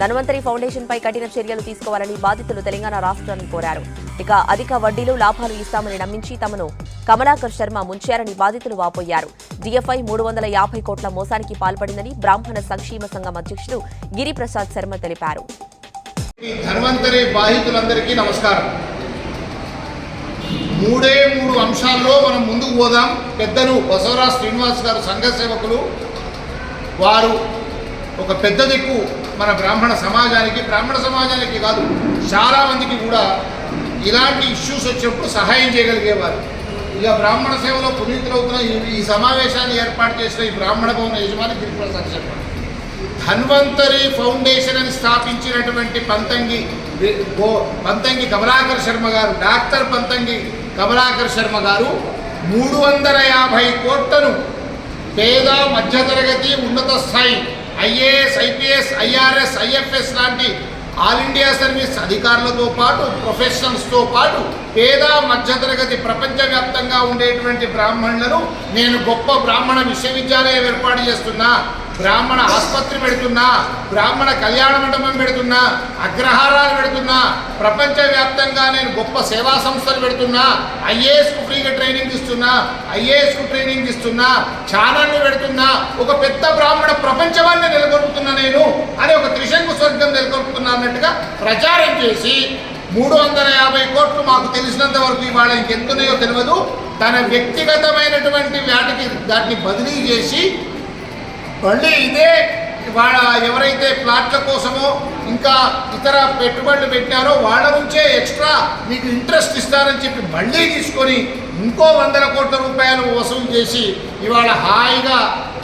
Dhanvantari foundation పై కఠిన చర్యలు తీసుకోవాలని బాధితులు తెలంగాణ రాష్ట్రాన్ని కోరారు. ఇక అధిక వడ్డీలు లాభాలు ఇస్తామని నమ్మించి తమను కమలాకర్ శర్మ ముంచారని బాధితులు వాపోయారు. డిఎఫ్ఐ మూడు వందల యాభై కోట్ల మోసానికి పాల్పడిందని బ్రాహ్మణ సంక్షేమ సంఘం అధ్యక్షుడు గిరిప్రసాద్ శర్మ తెలిపారు. ధన్వంతరి బాధితులందరికీ నమస్కారం. మూడే మూడు అంశాల్లో మనం ముందుకు పోదాం. పెద్దలు బసవరాజ్ శ్రీనివాస్ గారు సంఘ సేవకులు. వారు ఒక పెద్ద దిక్కు మన బ్రాహ్మణ సమాజానికి బ్రాహ్మణ సమాజానికి కాదు చాలామందికి కూడా ఇలాంటి ఇష్యూస్ వచ్చినప్పుడు సహాయం చేయగలిగేవారు. ఇక బ్రాహ్మణ సేవలో పునీతులవుతున్న ఈ- ఈ సమావేశాన్ని ఏర్పాటు చేసిన ఈ బ్రాహ్మణ భవన యజమాని గిరిప్రసాద్ శర్మ ధన్వంతరి ఫౌండేషన్ అని స్థాపించినటువంటి పంతంగి గో- పంతంగి కమలాకర్ శర్మ గారు డాక్టర్ పంతంగి కమలాకర్ శర్మ గారు మూడు వందల యాభై కోట్లను పేద మధ్యతరగతి ఉన్నత స్థాయి ఐఏఎస్ ఐపీఎస్ ఐఆర్ఎస్ ఐఎఫ్ఎస్ లాంటి ఆల్ ఇండియా సర్వీస్ అధికారులతో పాటు ప్రొఫెషనల్స్తో పాటు పేద మధ్యతరగతి ప్రపంచవ్యాప్తంగా ఉండేటువంటి బ్రాహ్మణులను నేను గొప్ప బ్రాహ్మణ విశ్వవిద్యాలయం ఏర్పాటు చేస్తున్నా. బ్రాహ్మణ ఆసుపత్రి పెడుతున్నా బ్రాహ్మణ కళ్యాణ మండపం పెడుతున్నా అగ్రహారాలు పెడుతున్నా ప్రపంచవ్యాప్తంగా నేను గొప్ప సేవా సంస్థలు పెడుతున్నా ఐఏఎస్కు ఫ్రీగా ట్రైనింగ్ ఇస్తున్నా ఐఏఎస్కు ట్రైనింగ్ ఇస్తున్నా ఛానళ్ళు పెడుతున్నా ఒక పెద్ద బ్రాహ్మణ ప్రపంచవాన్ని నెలకొల్పుతున్నా నేను అని ఒక త్రిశంకు స్వర్గం నెలకొల్పుతున్నా అన్నట్టుగా ప్రచారం చేసి మూడు వందల యాభై కోట్లు మాకు తెలిసినంత వరకు ఇవాళ ఇంకెంతున్నాయో తెలియదు తన వ్యక్తిగతమైనటువంటి వాటికి దాన్ని బదిలీ చేసి మళ్ళీ ఇదే వాళ్ళ ఎవరైతే ప్లాట్ల కోసమో ఇంకా ఇతర పెట్టుబడులు పెట్టారో వాళ్ళ నుంచే ఎక్స్ట్రా మీకు ఇంట్రెస్ట్ ఇస్తారని చెప్పి మళ్ళీ తీసుకొని ఇంకో వందల కోట్ల రూపాయలు వసూలు చేసి ఇవాళ హాయిగా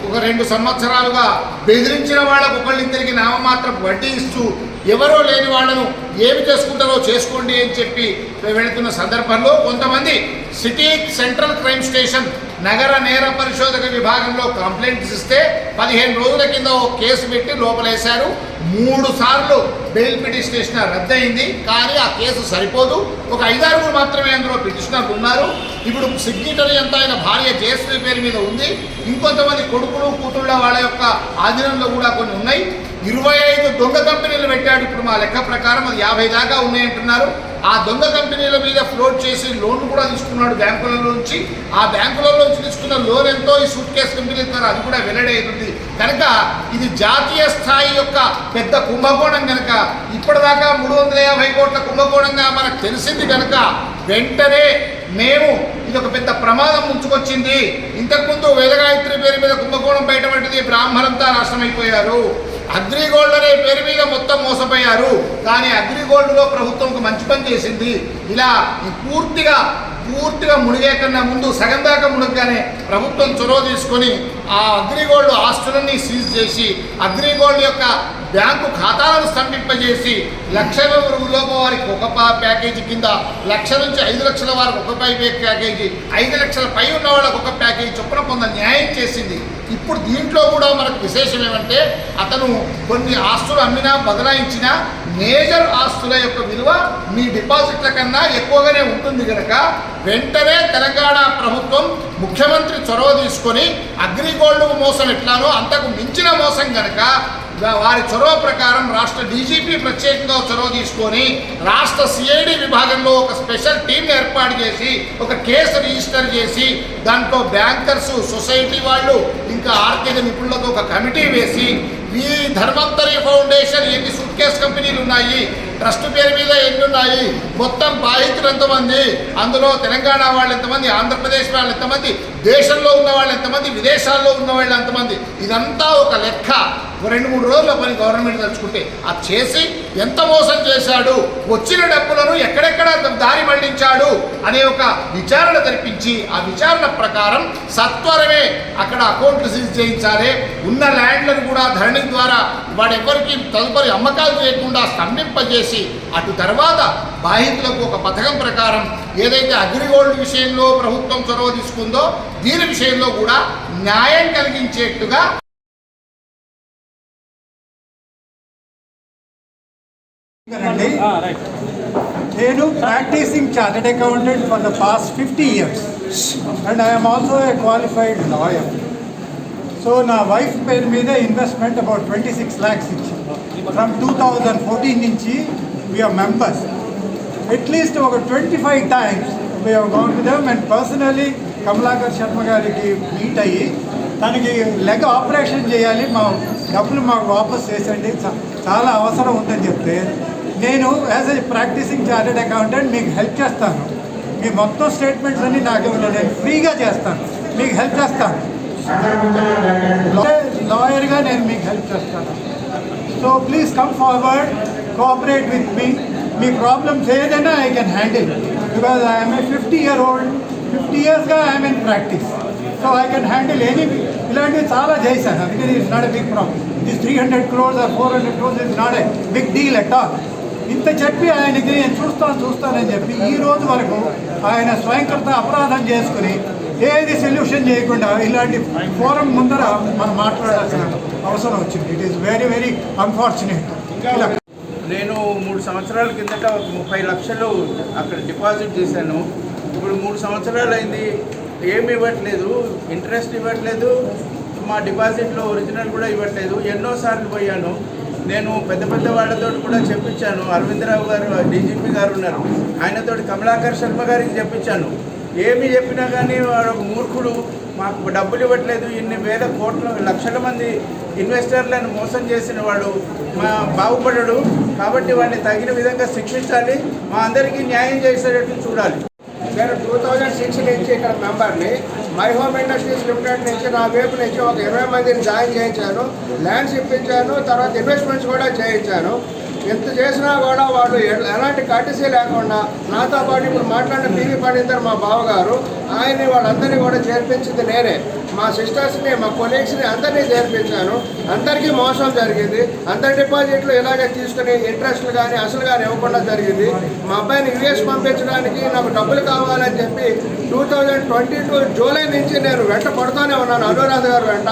ఒక రెండు సంవత్సరాలుగా బెదిరించిన వాళ్ళకు ఒకళ్ళిద్దరికి నామమాత్రం వడ్డీ ఇస్తూ ఎవరో లేని వాళ్ళను ఏమి చేసుకుంటారో చేసుకోండి అని చెప్పి వెళుతున్న సందర్భంలో కొంతమంది సిటీ సెంట్రల్ క్రైమ్ స్టేషన్ నగర నేర పరిశోధక విభాగంలో కంప్లైంట్స్ ఇస్తే పదిహేను రోజుల కింద ఓ కేసు పెట్టి లోపలేశారు. మూడు సార్లు బెయిల్ పిటిషనేషన్ రద్దయింది. కానీ ఆ కేసు సరిపోదు. ఒక ఐదారుగురు మాత్రమే అందులో పిటిషనర్లు ఉన్నారు. ఇప్పుడు సిగ్నేటరీ అంతా ఆయన భార్య జయశ్రీ పేరు మీద ఉంది. ఇంకొంతమంది కొడుకులు కూతుళ్ళ వాళ్ళ యొక్క ఆధీనంలో కూడా కొన్ని ఉన్నాయి. ఇరవై ఐదు దొంగ కంపెనీలు పెట్టాడు ఇప్పుడు మా లెక్క ప్రకారం. అది యాభై దాకా ఉన్నాయంటున్నారు ఆ దొంగ కంపెనీల మీద ఫ్లోట్ చేసి లోన్ కూడా తీసుకున్నాడు బ్యాంకుల నుంచి. ఆ బ్యాంకుల నుంచి తీసుకున్న లోన్ ఎంతో ఈ సూట్ కేసు కంపెనీ ద్వారా అది కూడా వెల్లడైతుంది. కనుక ఇది జాతీయ స్థాయి యొక్క పెద్ద కుంభకోణం కనుక ఇప్పటిదాకా మూడు వందల యాభై కోట్ల కుంభకోణంగా మనకు తెలిసింది కనుక వెంటనే మేము ఇది ఒక పెద్ద ప్రమాదం ముంచుకొచ్చింది. ఇంతకుముందు వేదగాయత్రి పేరు మీద కుంభకోణం బయటపడింది బ్రాహ్మణంతా నాశనమైపోయారు. అగ్రిగోల్డ్ అనే పేరు మీద మొత్తం మోసపోయారు. కానీ అగ్రిగోల్డ్లో ప్రభుత్వం ఒక మంచి పని చేసింది. ఇలా పూర్తిగా పూర్తిగా మునిగే కన్నా ముందు సగం దాకా మునగగానే ప్రభుత్వం చొరవ తీసుకొని ఆ అగ్రిగోల్డ్ ఆస్తులన్నీ సీజ్ చేసి అగ్రిగోల్డ్ యొక్క బ్యాంకు ఖాతాలను స్తంభింపజేసి లక్షల లోపు వారికి ఒక ప్యాకేజీ కింద లక్ష నుంచి ఐదు లక్షల వారికి ఒక పై ప్యాకేజీ ఐదు లక్షల పై ఉన్న వాళ్ళకి ఒక ప్యాకేజీ చొప్పున కొంత న్యాయం చేసింది. ఇప్పుడు దీంట్లో కూడా మనకు విశేషం ఏమంటే అతను కొన్ని ఆస్తులు అమ్మినా బదలాయించినా మేజర్ ఆస్తుల యొక్క విలువ మీ డిపాజిట్ల కన్నా ఎక్కువగానే ఉంటుంది కనుక వెంటనే తెలంగాణ ప్రభుత్వం ముఖ్యమంత్రి చొరవ తీసుకొని అగ్రిగోల్డ్ మోసం ఎట్లానో అంతకు మించిన మోసం కనుక వారి చొరవ ప్రకారం రాష్ట్ర డీజీపీ ప్రత్యేకంగా చొరవ తీసుకొని రాష్ట్ర సిఐడి విభాగంలో ఒక స్పెషల్ టీం ఏర్పాటు చేసి ఒక కేసు రిజిస్టర్ చేసి దాంట్లో బ్యాంకర్స్ సొసైటీ వాళ్ళు ఇంకా ఆర్థిక నిపుణులతో ఒక కమిటీ వేసి ఈ ధర్మంతరి ఫౌండేషన్ ఎన్ని సూట్ కేస్ కంపెనీలు ఉన్నాయి. ట్రస్ట్ పేరు మీద ఎన్నున్నాయి. మొత్తం బాధితులు ఎంతమంది? అందులో తెలంగాణ వాళ్ళు ఎంతమంది? ఆంధ్రప్రదేశ్ వాళ్ళు ఎంతమంది? దేశంలో ఉన్న వాళ్ళు ఎంతమంది? విదేశాల్లో ఉన్న వాళ్ళు ఎంతమంది? ఇదంతా ఒక లెక్క. రెండు మూడు రోజుల పని గవర్నమెంట్ తలుచుకుంటే అది చేసి ఎంత మోసం చేశాడు? వచ్చిన డబ్బులను ఎక్కడెక్కడ దారి మళ్ళించాడు? అనే ఒక విచారణ జరిపించి ఆ విచారణ ప్రకారం సత్వరమే అక్కడ అకౌంట్లు సీజ్ చేయించాలి. ఉన్న ల్యాండ్లను కూడా ధరణి ద్వారా వాడెవ్వరికి తదుపరి అమ్మకాలు చేయకుండా స్తంభింపజేసి అటు తర్వాత బాధితులకు ఒక పథకం ప్రకారం ఏదైతే అగ్రిగోల్డ్ విషయంలో ప్రభుత్వం చొరవ తీసుకుందో దీని విషయంలో కూడా న్యాయం కలిగించేట్టుగా నేను practising chartered accountant for the past fifty years and I'm also a qualified lawyer so నా వైఫ్ పేరు మీద investment about twenty six lakhs ఇచ్చింది. ఫ్రమ్ టూ థౌజండ్ ఫోర్టీన్ నుంచి we are members at least ఒక ట్వంటీ ఫైవ్ టైమ్స్ మేము gone to them and personally Kamalakar Sharma గారికి meet అయ్యి తనకి లెగ్ ఆపరేషన్ చేయాలి మా డబ్బులు మాకు వాపస్ చేసండి చాలా అవసరం ఉందని చెప్తే నేను as a practicing chartered accountant మీకు హెల్ప్ చేస్తాను. మీ మొత్తం స్టేట్మెంట్స్ అన్ని నాకు. నేను ఫ్రీగా చేస్తాను మీకు హెల్ప్ చేస్తాను. లాయర్గా నేను మీకు హెల్ప్ చేస్తాను. So please come forward cooperate with మీ మీ ప్రాబ్లమ్స్ ఏదైనా I can handle because I'm a fifty year old fifty ఇయర్స్గా I'm in practice so I can handle any ఇలాంటివి చాలా చేశాను అందుకని it's not a big problem this three hundred crores or four hundred crores is not a big deal at all ఇంత చెప్పి ఆయనకి నేను చూస్తాను చూస్తానని చెప్పి ఈ రోజు వరకు ఆయన స్వయంకృత అపరాధం చేసుకుని ఏది సొల్యూషన్ చేయకుండా ఇలాంటి ఫోరం ముందర మనం మాట్లాడాల్సిన అవసరం వచ్చింది. It is very very unfortunate నేను మూడు సంవత్సరాల కిందట ఒక ముప్పై లక్షలు అక్కడ డిపాజిట్ చేశాను. ఇప్పుడు మూడు సంవత్సరాలు అయింది. ఏమి ఇవ్వట్లేదు. ఇంట్రెస్ట్ ఇవ్వట్లేదు. మా డిపాజిట్లో ఒరిజినల్ కూడా ఇవ్వట్లేదు. ఎన్నోసార్లు పోయాను. నేను పెద్ద పెద్ద వాళ్ళతో కూడా చెప్పించాను. అరవిందరావు గారు డీజీపీ గారు ఉన్నారు. ఆయనతోటి కమలాకర్ శర్మ గారికి చెప్పించాను. ఏమి చెప్పినా కానీ వాడు ఒక మూర్ఖుడు. మాకు డబ్బులు ఇవ్వట్లేదు. ఇన్ని వేల కోట్ల లక్షల మంది ఇన్వెస్టర్లను మోసం చేసిన వాడు మా బాగుపడడు. కాబట్టి వాడిని తగిన విధంగా శిక్షించాలి. మా అందరికీ న్యాయం చేసేటట్టు చూడాలి. నేను టూ థౌజండ్ సిక్స్ నుంచి ఇక్కడ మెంబర్ని మై హోమ్ ఇండస్ట్రీస్ లిమిటెడ్ నుంచి నా వైపు నుంచి ఒక ఇరవై మందిని జాయిన్ చేయించాను. ల్యాండ్స్ ఇప్పించాను. తర్వాత ఇన్వెస్ట్మెంట్స్ కూడా చేయించాను. ఎంత చేసినా కూడా వాడు ఎలాంటి కటిసీ లేకుండా నాతో పాటు ఇప్పుడు మాట్లాడిన పీవీ పండితర్ మా బావగారు ఆయన్ని వాళ్ళందరినీ కూడా చేర్పించింది నేనే. మా సిస్టర్స్ని మా కొలీగ్స్ని అందరినీ చేర్పించాను. అందరికీ మోసం జరిగింది. అందరి డిపాజిట్లు ఇలాగే తీసుకుని ఇంట్రెస్ట్లు కానీ అసలు కానీ ఇవ్వకుండా జరిగింది. మా అబ్బాయిని యుఎస్ పంపించడానికి నాకు డబ్బులు కావాలని చెప్పి two thousand twenty two July నుంచి నేను వెంట పడుతూనే ఉన్నాను అనురాధ గారు వెంట.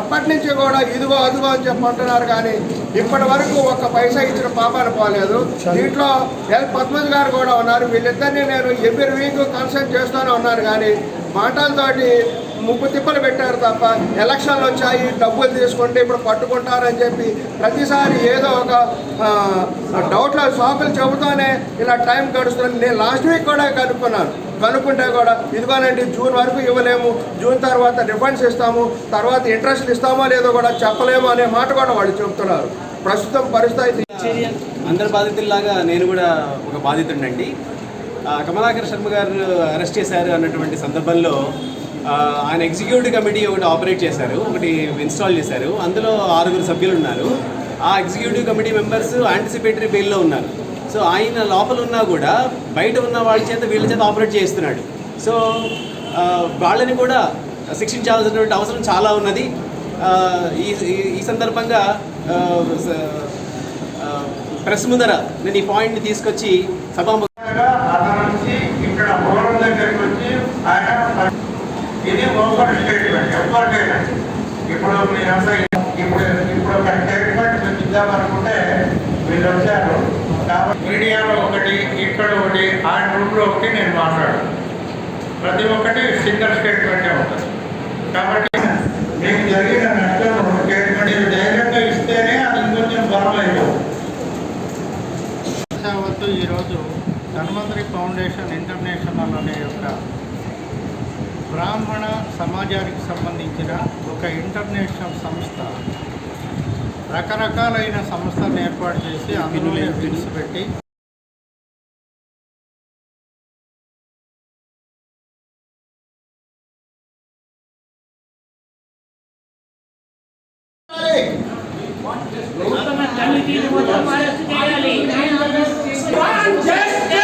అప్పటి నుంచి కూడా ఇదిగో అదిగో అని చెప్పి అంటున్నారు కానీ ఇప్పటి వరకు ఒక్క పైసా ఇచ్చిన పాపాలు పోలేదు. దీంట్లో ఎల్ పద్మజ్ గారు కూడా ఉన్నారు. వీళ్ళిద్దరినీ నేను ఎవ్రీ వీక్ కన్సల్ట్ చేస్తూనే ఉన్నాను కానీ మాటలతోటి ముప్పు తిప్పలు పెట్టారు తప్ప ఎలక్షన్లు వచ్చాయి డబ్బులు తీసుకుంటే ఇప్పుడు పట్టుకుంటారని చెప్పి ప్రతిసారి ఏదో ఒక డౌట్లో సాకులు చెబుతూనే ఇలా టైం గడుస్తుంది. నేను లాస్ట్ వీక్ కూడా కనుక్కున్నాను. కనుక్కుంటే కూడా ఇదిగోనండి జూన్ వరకు ఇవ్వలేము. జూన్ తర్వాత రిఫండ్స్ ఇస్తాము. తర్వాత ఇంట్రెస్ట్ ఇస్తామో లేదో కూడా చెప్పలేము అనే మాట కూడా వాళ్ళు చెబుతున్నారు. ప్రస్తుతం పరిస్థితి అందరి బాధితుల్లాగా నేను కూడా ఒక బాధితుడినండి. కమలాకర్ శర్మ గారు అరెస్ట్ చేశారు అన్నటువంటి సందర్భంలో ఆయన ఎగ్జిక్యూటివ్ కమిటీ ఒకటి ఆపరేట్ చేశారు ఒకటి ఇన్స్టాల్ చేశారు. అందులో ఆరుగురు సభ్యులు ఉన్నారు. ఆ ఎగ్జిక్యూటివ్ కమిటీ మెంబర్స్ యాంటిసిపేటరీ బెయిల్లో ఉన్నారు. సో ఆయన లోపల ఉన్నా కూడా బయట ఉన్న వాళ్ళ చేత వీళ్ళ చేత ఆపరేట్ చేస్తున్నాడు సో వాళ్ళని కూడా శిక్షించాల్సినటువంటి అవసరం చాలా ఉన్నది. ఈ ఈ- సందర్భంగా ప్రెస్ ముందర నేను ఈ పాయింట్ని తీసుకొచ్చి సభా అతను వచ్చి ఇక్కడ ఫోరం దగ్గరికి వచ్చి ఆయన ఇది ఎవరికైనా ఇప్పుడు మీరంతా ఇప్పుడు ఇప్పుడు ఒక స్టేట్మెంట్ మీకు ఇద్దామనుకుంటే వీళ్ళు వచ్చారు కాబట్టి మీడియాలో ఒకటి ఇక్కడ ఒకటి ఆ రూమ్లో ఒకటి నేను మాట్లాడాను ప్రతి ఒక్కటి సింగల్ స్టేట్మెంటే ఉంటుంది కాబట్టి మీకు జరిగిన నష్టం స్టేట్మెంట్ మీరు ధైర్యంగా ఇస్తేనే అది ఇంకొంచెం బలం అయిపోతుంది ఈరోజు ధన్వంతరి ఫౌండేషన్ ఇంటర్నేషనల్ అనే యొక్క బ్రాహ్మణ సమాజానికి సంబంధించిన ఒక ఇంటర్నేషనల్ సంస్థ రకరకాలైన సంస్థలను ఏర్పాటు చేసి అందులో బిల్స్ పెట్టి Justice!